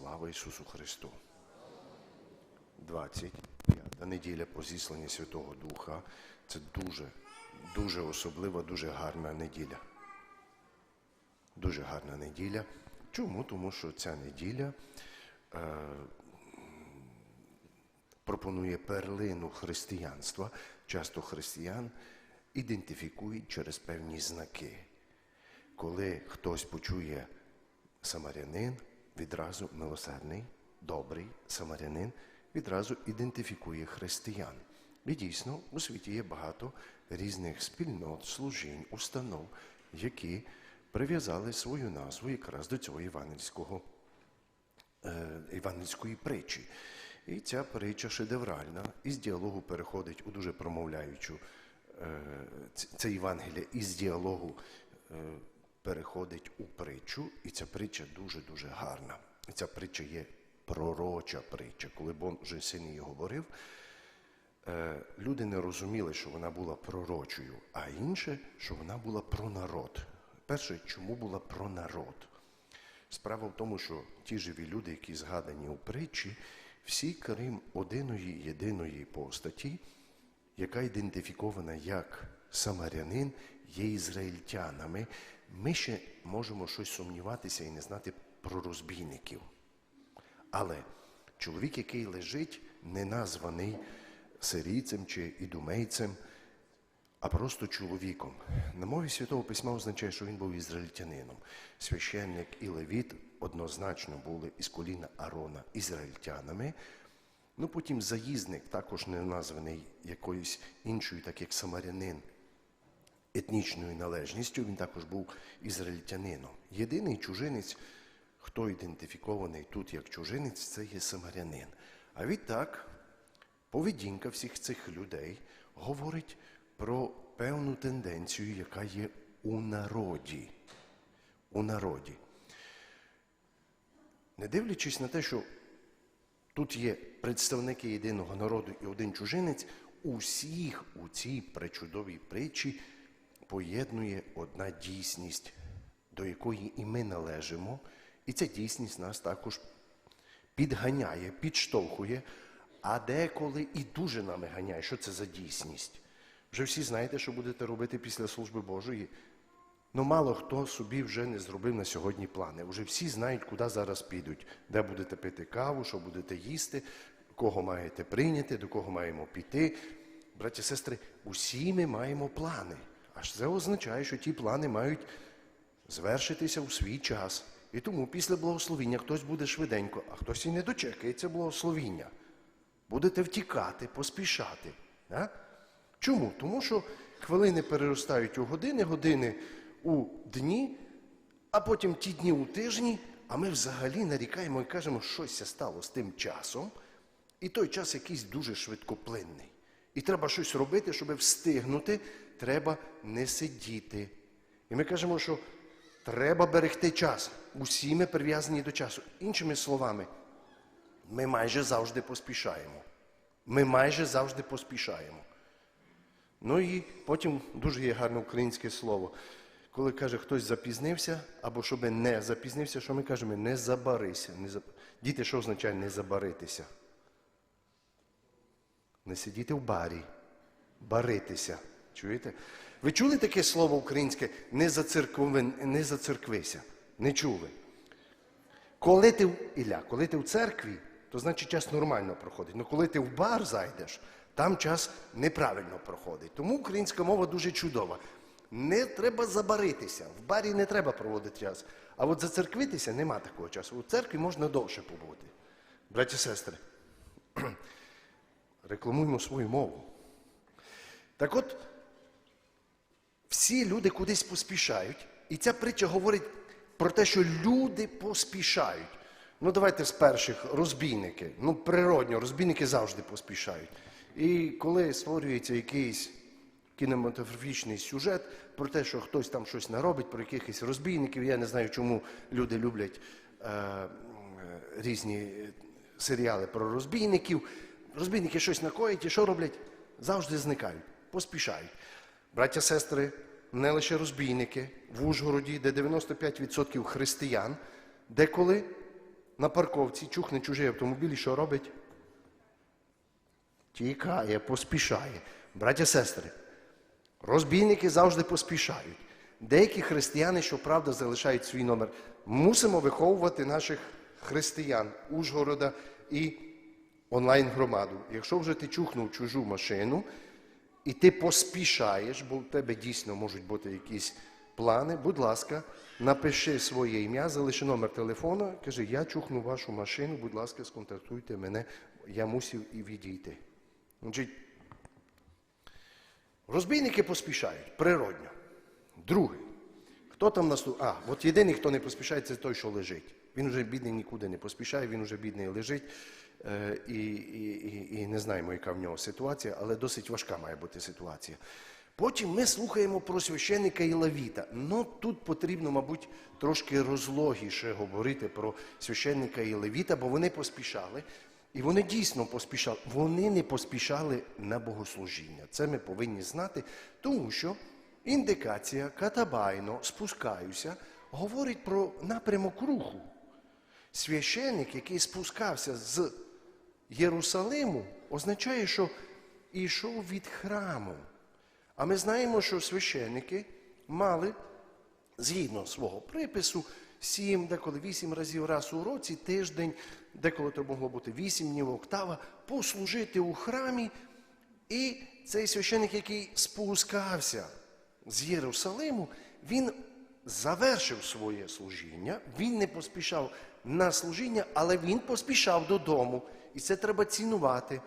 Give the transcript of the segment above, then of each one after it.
Слава Ісусу Христу! 25 неділя по зісланні Святого Духа. Це дуже, дуже особлива, дуже гарна неділя. Дуже гарна неділя. Чому? Тому що ця неділя е, пропонує перлину християнства. Часто християн ідентифікують через певні знаки. Коли хтось почує самарянин, відразу милосердний, добрий самарянин, відразу ідентифікує християн. І дійсно у світі є багато різних спільнот, служінь, установ, які прив'язали свою назву якраз до цього євангельського е, євангельської притчі. І ця притча шедевральна, із діалогу переходить у дуже промовляючу е, це Євангеліє із діалогу е, переходить у притчу, і ця притча дуже-дуже гарна. І ця притча є пророча притча. Коли Божий син її говорив, е, люди не розуміли, що вона була пророчою, а інше, що вона була про народ. Перше, чому була про народ? Справа в тому, що ті живі люди, які згадані у притчі, всі крім одиної єдиної постаті, яка ідентифікована як самарянин, є ізраїльтянами, ми ще можемо щось сумніватися і не знати про розбійників. Але чоловік, який лежить, не названий сирійцем чи ідумейцем, а просто чоловіком. На мові Святого Письма означає, що він був ізраїльтянином. Священник і левіт однозначно були із коліна Арона ізраїльтянами. Ну потім заїзник, також не названий якоюсь іншою, так як самарянин, етнічною належністю, він також був ізраїльтянином. Єдиний чужинець, хто ідентифікований тут як чужинець, це є самарянин. А відтак поведінка всіх цих людей говорить про певну тенденцію, яка є у народі. У народі. Не дивлячись на те, що тут є представники єдиного народу і один чужинець, усіх у цій пречудовій притчі поєднує одна дійсність, до якої і ми належимо, і ця дійсність нас також підганяє, підштовхує, а деколи і дуже нами ганяє. Що це за дійсність? Вже всі знаєте, що будете робити після служби Божої. Ну, мало хто собі вже не зробив на сьогодні плани. Уже всі знають, куди зараз підуть, де будете пити каву, що будете їсти, кого маєте прийняти, до кого маємо піти. Браті сестри, усі ми маємо плани. Аж це означає, що ті плани мають звершитися у свій час. І тому після благословіння хтось буде швиденько, а хтось і не дочекається благословіння. Будете втікати, поспішати. А? Чому? Тому що хвилини переростають у години, години у дні, а потім ті дні у тижні, а ми взагалі нарікаємо і кажемо, що щось стало з тим часом, і той час якийсь дуже швидкоплинний. І треба щось робити, щоб встигнути, треба не сидіти. І ми кажемо, що треба берегти час. Усі ми прив'язані до часу. Іншими словами, ми майже завжди поспішаємо. Ми майже завжди поспішаємо. Ну і потім дуже є гарне українське слово. Коли каже, хтось запізнився, або щоб не запізнився, що ми кажемо? Не забарися. Не заб... Діти, що означає не забаритися? Не сидіти в барі, баритися. Чуєте? Ви чули таке слово українське не зацерквин, не зацерквися? Не чули. Коли ти Ілля, коли ти в церкві, то значить час нормально проходить. Ну коли ти в бар зайдеш, там час неправильно проходить. Тому українська мова дуже чудова. Не треба забаритися. В барі не треба проводити час. А от зацерквитися нема такого часу. У церкві можна довше побути. Браті і сестри, рекламуємо свою мову. Так от, всі люди кудись поспішають, і ця притча говорить про те, що люди поспішають. Ну, давайте з перших розбійники. Ну, природньо, розбійники завжди поспішають. І коли створюється якийсь кінематографічний сюжет про те, що хтось там щось наробить, про якихось розбійників, я не знаю, чому люди люблять е, е, різні серіали про розбійників. Розбійники щось накоять і що роблять? Завжди зникають, поспішають. Браття, сестри, не лише розбійники в Ужгороді, де 95% християн, деколи на парковці, чухне чужий автомобіль і що робить? Тікає, поспішає. Браття, сестри, розбійники завжди поспішають. Деякі християни, щоправда, залишають свій номер. Мусимо виховувати наших християн Ужгорода і онлайн-громаду. Якщо вже ти чухнув чужу машину, і ти поспішаєш, бо в тебе дійсно можуть бути якісь плани, будь ласка, напиши своє ім'я, залиши номер телефону, кажи, я чухну вашу машину, будь ласка, сконтактуйте мене, я мусив і відійти. Розбійники поспішають, природньо. Другий. Хто там наступ... А, от єдиний, хто не поспішає, це той, що лежить. Він вже бідний нікуди не поспішає, він вже бідний лежить. Е, і, і, і, не знаємо, яка в нього ситуація, але досить важка має бути ситуація. Потім ми слухаємо про священника і левіта. Ну тут потрібно, мабуть, трошки розлогіше говорити про священника і левіта, бо вони поспішали. І вони дійсно поспішали. Вони не поспішали на богослужіння. Це ми повинні знати, тому що індикація катабайно спускаюся говорить про напрямок руху. Священник, який спускався з Єрусалиму, означає, що йшов від храму. А ми знаємо, що священники мали, згідно свого припису, сім, деколи вісім разів раз у році, тиждень, деколи це могло бути вісім днів октава, послужити у храмі. І цей священник, який спускався з Єрусалиму, він завершив своє служіння, він не поспішав на служіння, але він поспішав додому. І це треба цінувати.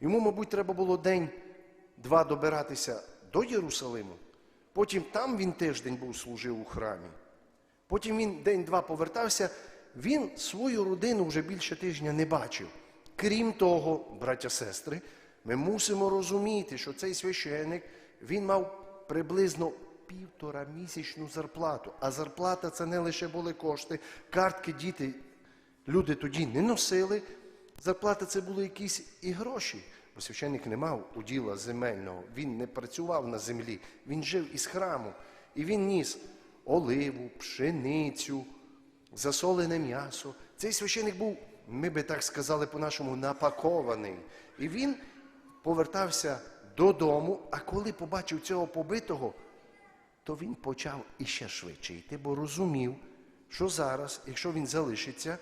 Йому, мабуть, треба було день-два добиратися до Єрусалиму. Потім там він тиждень був служив у храмі. Потім він день-два повертався. Він свою родину вже більше тижня не бачив. Крім того, браття сестри, ми мусимо розуміти, що цей священик він мав приблизно півтора місячну зарплату. А зарплата це не лише були кошти, картки діти люди тоді не носили. Зарплата це були якісь і гроші. Бо священник не мав уділа земельного, він не працював на землі, він жив із храму. І він ніс оливу, пшеницю, засолене м'ясо. Цей священик був, ми би так сказали по-нашому, напакований. І він повертався додому, а коли побачив цього побитого, то він почав іще швидше йти, бо розумів, що зараз, якщо він залишиться,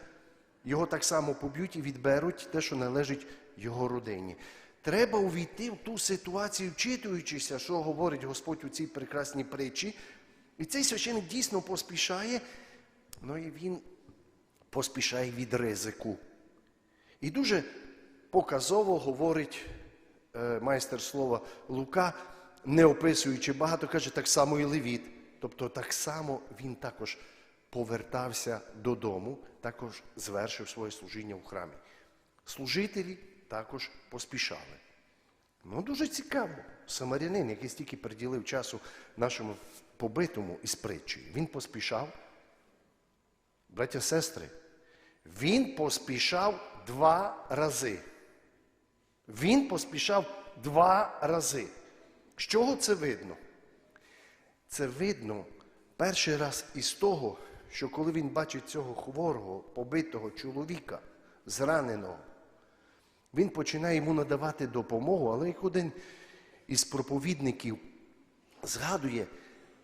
його так само поб'ють і відберуть те, що належить його родині. Треба увійти в ту ситуацію, вчитуючися, що говорить Господь у цій прекрасній притчі. І цей священик дійсно поспішає, ну і він поспішає від ризику. І дуже показово говорить е, майстер слова Лука, не описуючи багато, каже, так само і Левіт. Тобто так само він також повертався додому, також звершив своє служіння в храмі. Служителі також поспішали. Ну, дуже цікаво. Самарянин, який стільки приділив часу нашому побитому із притчею, він поспішав. Браття сестри, він поспішав два рази. Він поспішав два рази. З чого це видно? Це видно перший раз із того, що коли він бачить цього хворого, побитого чоловіка, зраненого, він починає йому надавати допомогу, але як один із проповідників згадує,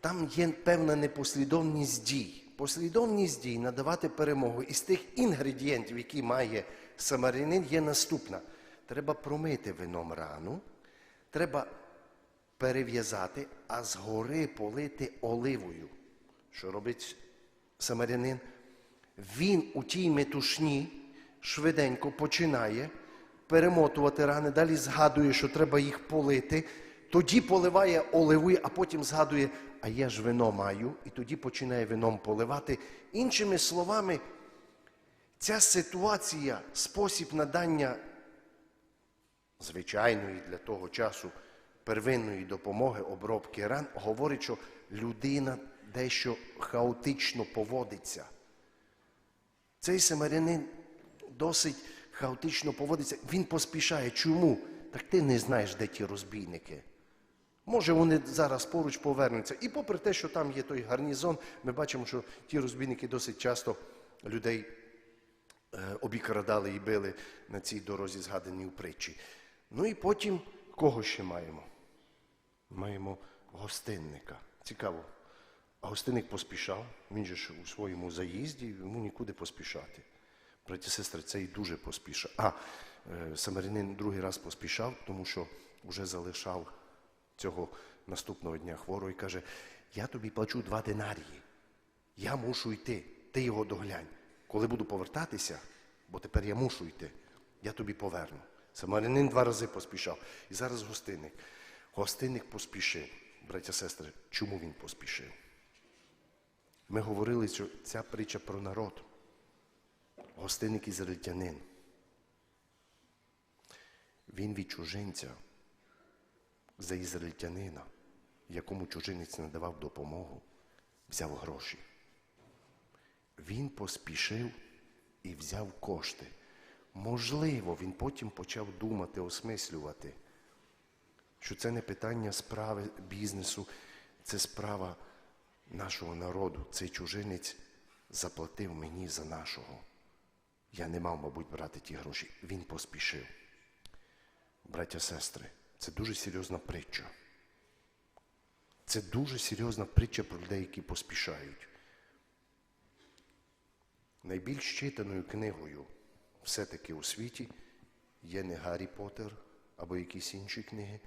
там є певна непослідовність дій. Послідовність дій надавати перемогу із тих інгредієнтів, які має самарянин, є наступна. Треба промити вином рану, треба перев'язати, а згори полити оливою. Що робить самарянин? Він у тій метушні швиденько починає перемотувати рани, далі згадує, що треба їх полити, тоді поливає оливою, а потім згадує, а я ж вино маю, і тоді починає вином поливати. Іншими словами, ця ситуація, спосіб надання звичайної для того часу первинної допомоги, обробки ран, говорить, що людина дещо хаотично поводиться. Цей самарянин досить хаотично поводиться. Він поспішає. Чому? Так ти не знаєш, де ті розбійники. Може, вони зараз поруч повернуться. І попри те, що там є той гарнізон, ми бачимо, що ті розбійники досить часто людей е, обікрадали і били на цій дорозі, згаданій у притчі. Ну і потім кого ще маємо? Маємо гостинника. Цікаво. А гостинник поспішав, він же ж у своєму заїзді, йому нікуди поспішати. Браті сестри, це і дуже поспішав. А е, самарянин другий раз поспішав, тому що вже залишав цього наступного дня хворого і каже: Я тобі плачу два динарії. Я мушу йти, ти його доглянь. Коли буду повертатися, бо тепер я мушу йти, я тобі поверну. Самарянин два рази поспішав. І зараз гостинник. Гостинник поспішив. Браття сестри, чому він поспішив? Ми говорили, що ця притча про народ. Гостинник ізраїльтянин. Він від чужинця за ізраїльтянина, якому чужинець надавав допомогу, взяв гроші. Він поспішив і взяв кошти. Можливо, він потім почав думати, осмислювати, що це не питання справи бізнесу, це справа нашого народу. Цей чужинець заплатив мені за нашого. Я не мав, мабуть, брати ті гроші. Він поспішив. Браття, сестри, це дуже серйозна притча. Це дуже серйозна притча про людей, які поспішають. Найбільш читаною книгою все-таки у світі є не Гаррі Поттер або якісь інші книги.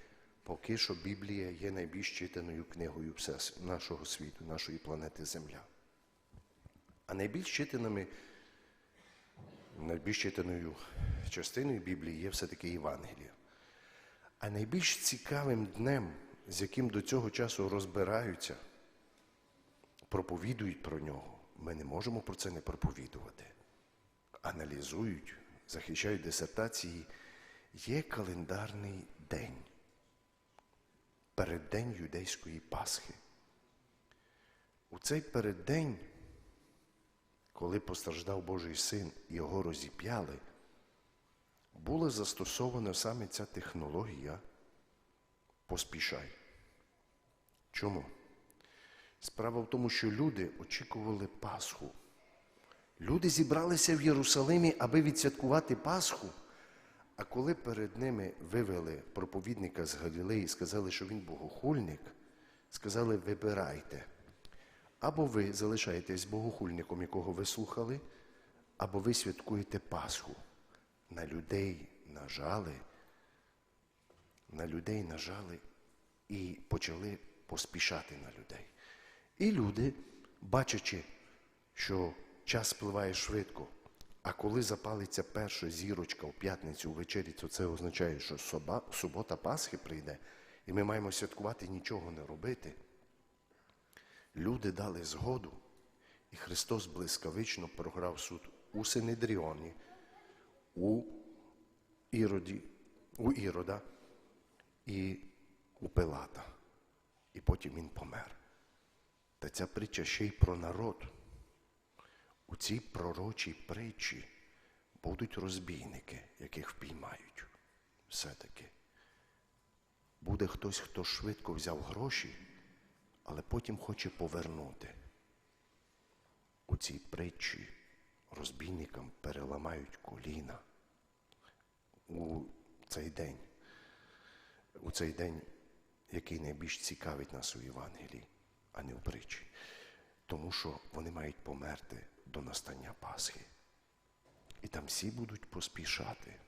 Поки що Біблія є найбільш читаною книгою нашого світу, нашої планети Земля. А найбільш читаними, найбільш читаною частиною Біблії є все-таки Євангелія. А найбільш цікавим днем, з яким до цього часу розбираються, проповідують про нього, ми не можемо про це не проповідувати. Аналізують, захищають дисертації. Є календарний день, переддень юдейської Пасхи. У цей переддень, коли постраждав Божий син і його розіп'яли, була застосована саме ця технологія поспішай. Чому? Справа в тому, що люди очікували Пасху. Люди зібралися в Єрусалимі, аби відсвяткувати Пасху. А коли перед ними вивели проповідника з Галілеї сказали, що він богохульник, сказали, вибирайте. Або ви залишаєтесь богохульником, якого ви слухали, або ви святкуєте Пасху. На людей нажали, на людей нажали і почали поспішати на людей. І люди, бачачи, що час спливає швидко, а коли запалиться перша зірочка в п'ятницю ввечері, то це означає, що соба- субота Пасхи прийде, і ми маємо святкувати нічого не робити. Люди дали згоду, і Христос блискавично програв суд у Синедріоні, у Іроді, у Ірода і у Пилата. І потім він помер. Та ця притча ще й про народ. У цій пророчій притчі будуть розбійники, яких впіймають. Все-таки. Буде хтось, хто швидко взяв гроші, але потім хоче повернути. У цій притчі розбійникам переламають коліна у цей день, у цей день, який найбільш цікавить нас у Євангелії, а не у притчі. Тому що вони мають померти до настання Пасхи. І там всі будуть поспішати.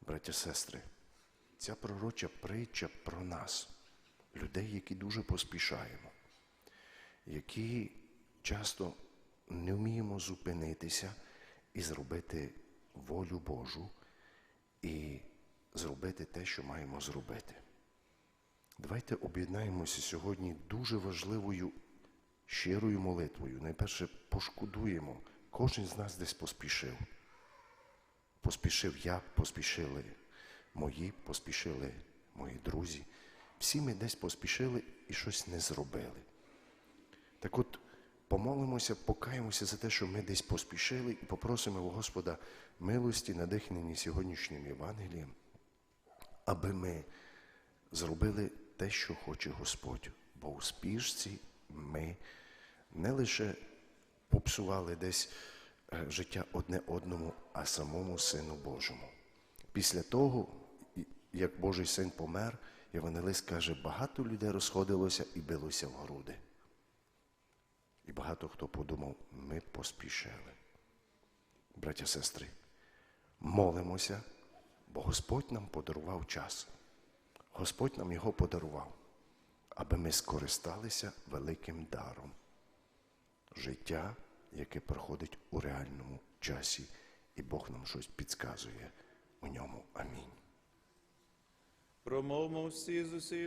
Браття, сестри, ця пророча притча про нас, людей, які дуже поспішаємо, які часто не вміємо зупинитися і зробити волю Божу і зробити те, що маємо зробити. Давайте об'єднаємося сьогодні дуже важливою щирою молитвою. Найперше пошкодуємо. Кожен з нас десь поспішив. Поспішив я, поспішили мої, поспішили мої друзі. Всі ми десь поспішили і щось не зробили. Так от помолимося, покаємося за те, що ми десь поспішили, і попросимо у Господа милості, надихнені сьогоднішнім Євангелієм, аби ми зробили те, що хоче Господь. Бо у спішці ми не лише попсували десь е, життя одне одному, а самому Сину Божому. Після того, як Божий син помер, Євангелист каже, багато людей розходилося і билося в груди. І багато хто подумав, ми поспішили. Браття, сестри, молимося, бо Господь нам подарував час. Господь нам його подарував, аби ми скористалися великим даром. Життя, яке проходить у реальному часі, і Бог нам щось підказує у ньому. Амінь. Промовмо всі з усієї